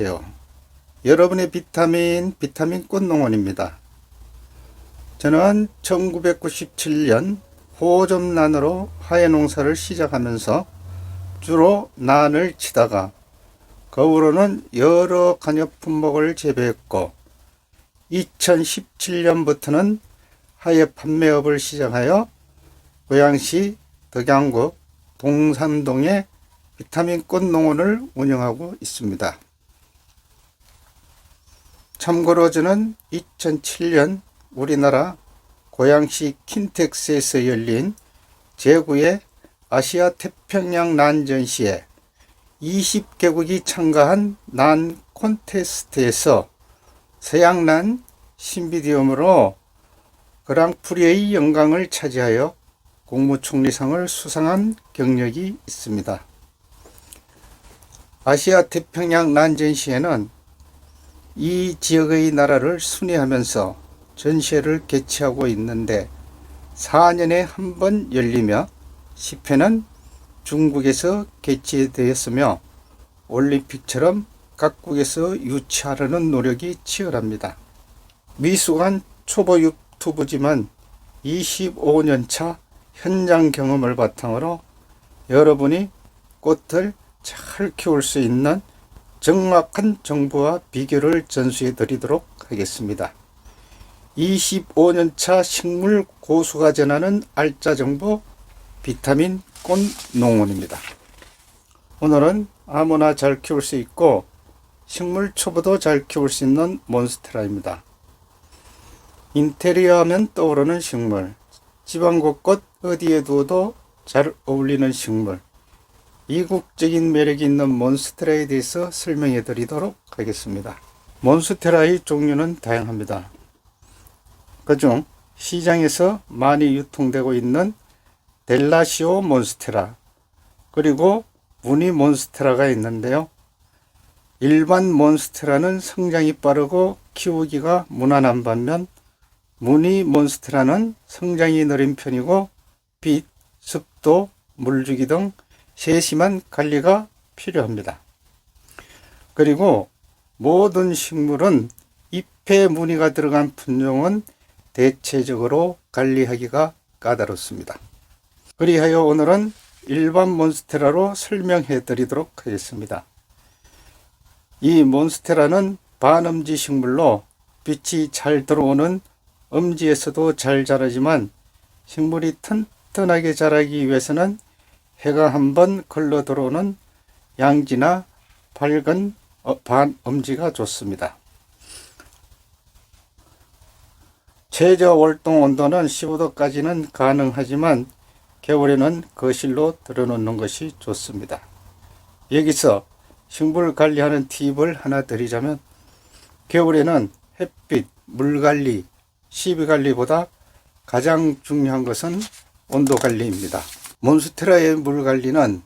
안녕하세요. 여러분의 비타민, 비타민 꽃 농원입니다. 저는 1997년 호접난으로 화훼 농사를 시작하면서 주로 난을 치다가 거우로는 여러 간엽 품목을 재배했고 2017년부터는 하예 판매업을 시작하여 고양시 덕양구 동산동에 비타민 꽃 농원을 운영하고 있습니다. 참고로 저는 2007년 우리나라 고양시 킨텍스에서 열린 제9회 아시아 태평양 난전시에 20개국이 참가한 난 콘테스트에서 서양난 신비디움으로 그랑프리의 영광을 차지하여 국무총리상을 수상한 경력이 있습니다. 아시아 태평양 난전시에는 이 지역의 나라를 순회하면서 전시회를 개최하고 있는데 4년에 한 번 열리며 10회는 중국에서 개최되었으며 올림픽처럼 각국에서 유치하려는 노력이 치열합니다. 미숙한 초보 유튜브지만 25년 차 현장 경험을 바탕으로 여러분이 꽃을 잘 키울 수 있는 정확한 정보와 비교를 전수해 드리도록 하겠습니다. 25년 차 식물 고수가 전하는 알짜 정보 비타민 꽃 농원입니다. 오늘은 아무나 잘 키울 수 있고 식물 초보도 잘 키울 수 있는 몬스테라입니다. 인테리어 하면 떠오르는 식물, 곳곳 어디에 두어도 잘 어울리는 식물, 이국적인 매력이 있는 몬스테라에 대해서 설명해 드리도록 하겠습니다. 몬스테라의 종류는 다양합니다. 그중 시장에서 많이 유통되고 있는 델라시오 몬스테라, 그리고 무늬 몬스테라가 있는데요. 일반 몬스테라는 성장이 빠르고 키우기가 무난한 반면 무늬 몬스테라는 성장이 느린 편이고 빛, 습도, 물주기 등 세심한 관리가 필요합니다. 그리고 모든 식물은 잎에 무늬가 들어간 품종은 대체적으로 관리하기가 까다롭습니다. 그리하여 오늘은 일반 몬스테라로 설명해 드리도록 하겠습니다. 이 몬스테라는 반음지 식물로 빛이 잘 들어오는 음지에서도 잘 자라지만 식물이 튼튼하게 자라기 위해서는 해가 한번 걸러 들어오는 양지나 밝은 어, 반음지가 좋습니다. 최저 월동 온도는 15도까지는 가능하지만 겨울에는 거실로 들어놓는 것이 좋습니다. 여기서 식물 관리하는 팁을 하나 드리자면 겨울에는 햇빛, 물 관리, 시비 관리보다 가장 중요한 것은 온도 관리입니다. 몬스테라의 물 관리는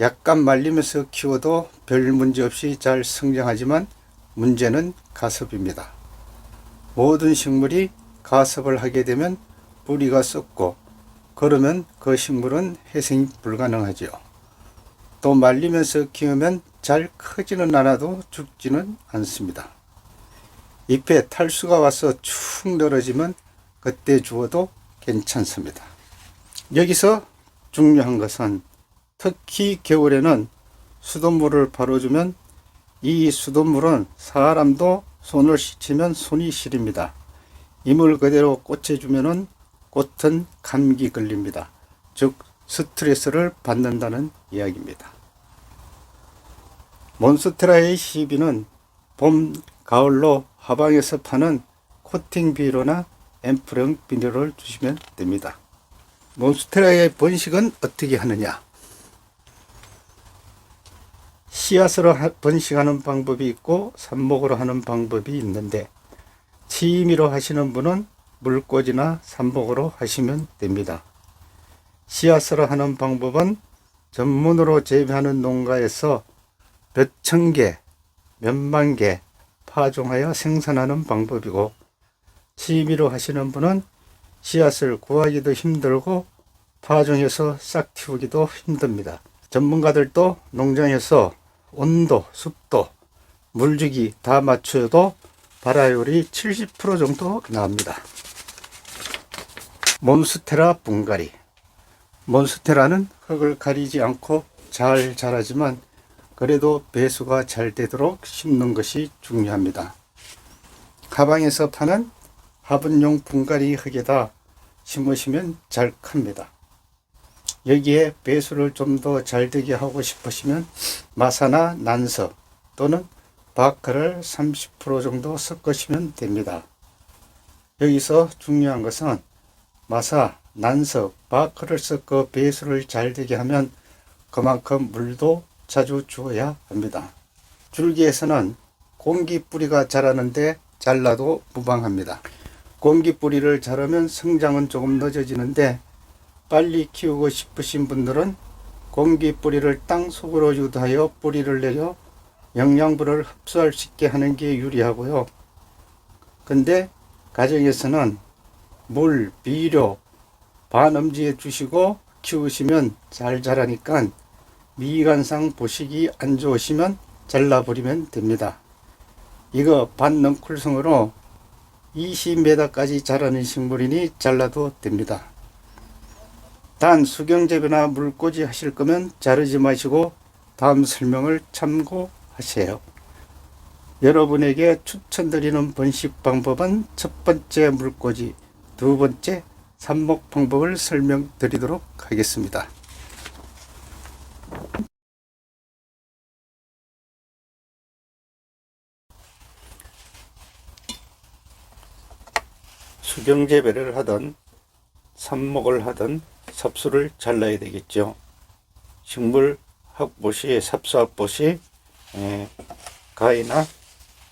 약간 말리면서 키워도 별 문제 없이 잘 성장하지만 문제는 가습입니다. 모든 식물이 가습을 하게 되면 뿌리가 썩고 그러면 그 식물은 회생이 불가능하지요. 또 말리면서 키우면 잘 크지는 않아도 죽지는 않습니다. 잎에 탈수가 와서 축 늘어지면 그때 주어도 괜찮습니다. 여기서 중요한 것은 특히 겨울에는 수돗물을 바로 주면 이 수돗물은 사람도 손을 씻으면 손이 시립니다. 이물 그대로 꽃에 주면은 꽃은 감기 걸립니다. 즉 스트레스를 받는다는 이야기입니다. 몬스테라의 시비는 봄, 가을로 화방에서 파는 코팅 비료나 앰플형 비료를 주시면 됩니다. 몬스테라의 번식은 어떻게 하느냐? 씨앗으로 번식하는 방법이 있고 삽목으로 하는 방법이 있는데 치미로 하시는 분은 물꽂이나 삽목으로 하시면 됩니다. 씨앗으로 하는 방법은 전문으로 재배하는 농가에서 몇천 개, 몇만 개 파종하여 생산하는 방법이고 취미로 하시는 분은 씨앗을 구하기도 힘들고 파종해서 싹 틔우기도 힘듭니다. 전문가들도 농장에서 온도, 습도, 물주기 다 맞춰도 발화율이 70% 정도 나옵니다. 몬스테라 분갈이 몬스테라는 흙을 가리지 않고 잘 자라지만 그래도 배수가 잘 되도록 심는 것이 중요합니다. 가방에서 파는 화분용 분갈이 흙에다 심으시면 잘 큽니다. 여기에 배수를 좀 더 잘 되게 하고 싶으시면 마사나 난석 또는 바크를 30% 정도 섞으시면 됩니다. 여기서 중요한 것은 마사, 난석, 바크를 섞어 배수를 잘 되게 하면 그만큼 물도 자주 주어야 합니다. 줄기에서는 공기 뿌리가 자라는데 잘라도 무방합니다. 공기 뿌리를 자르면 성장은 조금 늦어지는데 빨리 키우고 싶으신 분들은 공기 뿌리를 땅 속으로 유도하여 뿌리를 내려 영양분을 흡수할 수 있게 하는 게 유리하고요. 근데 가정에서는 물, 비료 반음지해 주시고 키우시면 잘 자라니까 미관상 보시기 안 좋으시면 잘라버리면 됩니다. 이거 반넝쿨성으로 20m까지 자라는 식물이니 잘라도 됩니다. 단 수경재배나 물꽂이 하실 거면 자르지 마시고 다음 설명을 참고하세요. 여러분에게 추천드리는 번식 방법은 첫 번째 물꽂이, 두 번째 삽목 방법을 설명드리도록 하겠습니다. 수경재배를 하던 삽목을 하던 삽수를 잘라야 되겠죠. 식물 학보시, 삽수 학보시 에, 가위나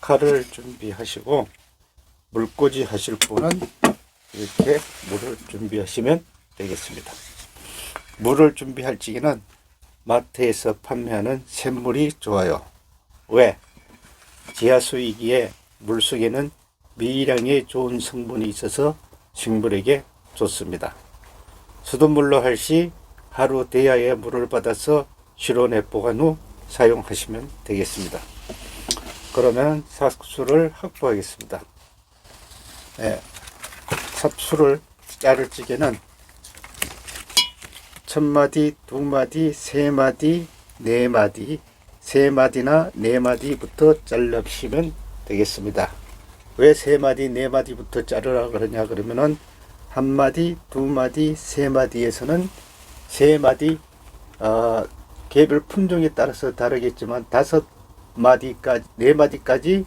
칼을 준비하시고 물꽂이 하실 분은 이렇게 물을 준비하시면 되겠습니다. 물을 준비할 적에는 마트에서 판매하는 샘물이 좋아요. 왜? 지하수이기에 물속에는 미량의 좋은 성분이 있어서 식물에게 좋습니다. 수돗물로 할 시 하루 대야에 물을 받아서 실온에 보관 후 사용하시면 되겠습니다. 그러면 삽수를 확보하겠습니다. 네, 삽수를 자를 적에는 첫 마디, 두 마디, 세 마디, 네 마디, 세 마디나 네 마디부터 잘라시면 되겠습니다. 왜 세 마디, 네 마디부터 자르라 그러냐 그러면은 한 마디, 두 마디, 세 마디에서는 세 마디, 어, 개별 품종에 따라서 다르겠지만 다섯 마디까지, 네 마디까지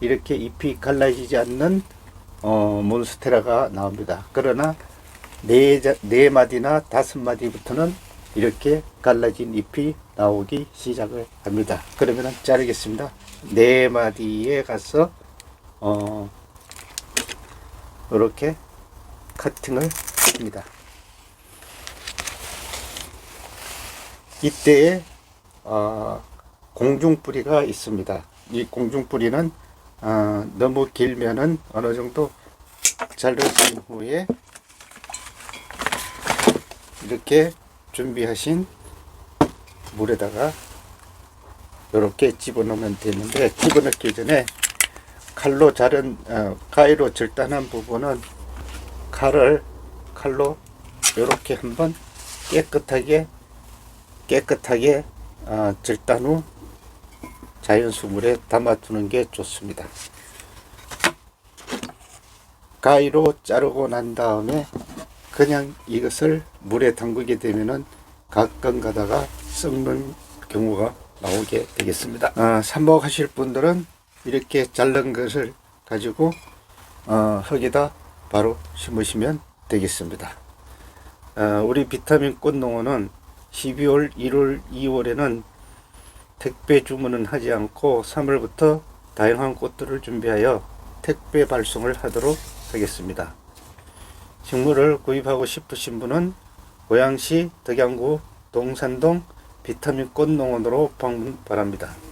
이렇게 잎이 갈라지지 않는 어, 몬스테라가 나옵니다. 그러나 네, 자- 네 마디나 다섯 마디부터는 이렇게 갈라진 잎이 나오기 시작을 합니다. 그러면 자르겠습니다. 네 마디에 가서 어, 이렇게 커팅을 합니다. 이때에 어, 공중뿌리가 있습니다. 이 공중뿌리는 어, 너무 길면은 어느 정도 자르신 후에 이렇게 준비하신 물에다가 이렇게 집어넣으면 되는데 집어넣기 전에 칼로 자른 어, 가위로 절단한 부분은 칼을 칼로 이렇게 한번 깨끗하게 깨끗하게 어, 절단 후 자연 수물에 담아두는 게 좋습니다. 가위로 자르고 난 다음에 그냥 이것을 물에 담그게 되면은 가끔 가다가 썩는 경우가 나오게 되겠습니다. 아, 삽목하실 분들은 이렇게 자른 것을 가지고 어, 흙에다 바로 심으시면 되겠습니다. 아, 우리 비타민 꽃농원은 12월, 1월, 2월에는 택배 주문은 하지 않고 3월부터 다양한 꽃들을 준비하여 택배 발송을 하도록 하겠습니다. 식물을 구입하고 싶으신 분은 고양시 덕양구 동산동 비타민 꽃농원으로 방문 바랍니다.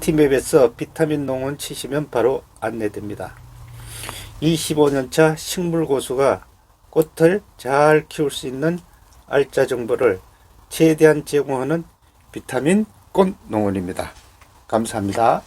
티맵에서 비타민 농원 치시면 바로 안내됩니다. 25년차 식물 고수가 꽃을 잘 키울 수 있는 알짜 정보를 최대한 제공하는 비타민 꽃 농원입니다. 감사합니다.